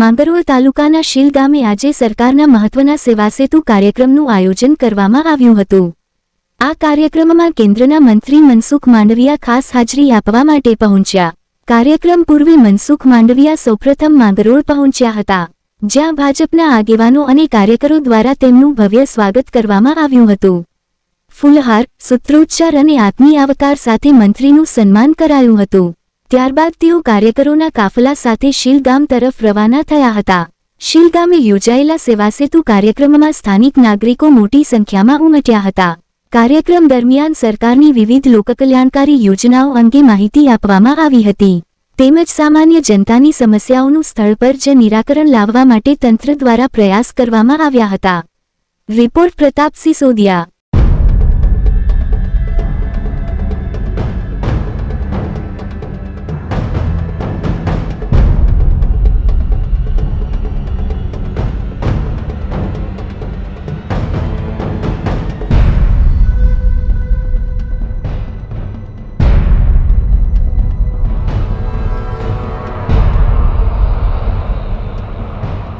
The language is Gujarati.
માંગરોળ તાલુકાના શીલ ગામે આજે સરકારના મહત્વના સેવાસેતુ કાર્યક્રમનું આયોજન કરવામાં આવ્યું હતું. આ કાર્યક્રમમાં કેન્દ્રના મંત્રી મનસુખ માંડવિયા ખાસ હાજરી આપવા માટે પહોંચ્યા. કાર્યક્રમ પૂર્વે મનસુખ માંડવિયા સૌપ્રથમ માંગરોળ પહોંચ્યા હતા. જ્યાં ભાજપના આગેવાનો અને કાર્યકરો દ્વારા તેમનું ભવ્ય સ્વાગત કરવામાં આવ્યું હતું. ફૂલહાર, સૂત્રોચ્ચાર અને આત્મી આવકાર સાથે મંત્રીનું સન્માન કરાયું હતું. ત્યારબાદ તેઓ કાર્યકરોના કાફલા સાથે શીલગામ તરફ રવાના થયા હતા. શિલગામે યોજાયેલા સેવાસેતુ કાર્યક્રમમાં સ્થાનિક નાગરિકો મોટી સંખ્યામાં ઉમટ્યા હતા. કાર્યક્રમ દરમિયાન સરકારની વિવિધ લોકકલ્યાણકારી યોજનાઓ અંગે માહિતી આપવામાં આવી હતી. તેમજ સામાન્ય જનતાની સમસ્યાઓનું સ્થળ પર જ નિરાકરણ લાવવા માટે તંત્ર દ્વારા પ્રયાસ કરવામાં આવ્યા હતા. રિપોર્ટ પ્રતાપ સિસોદિયા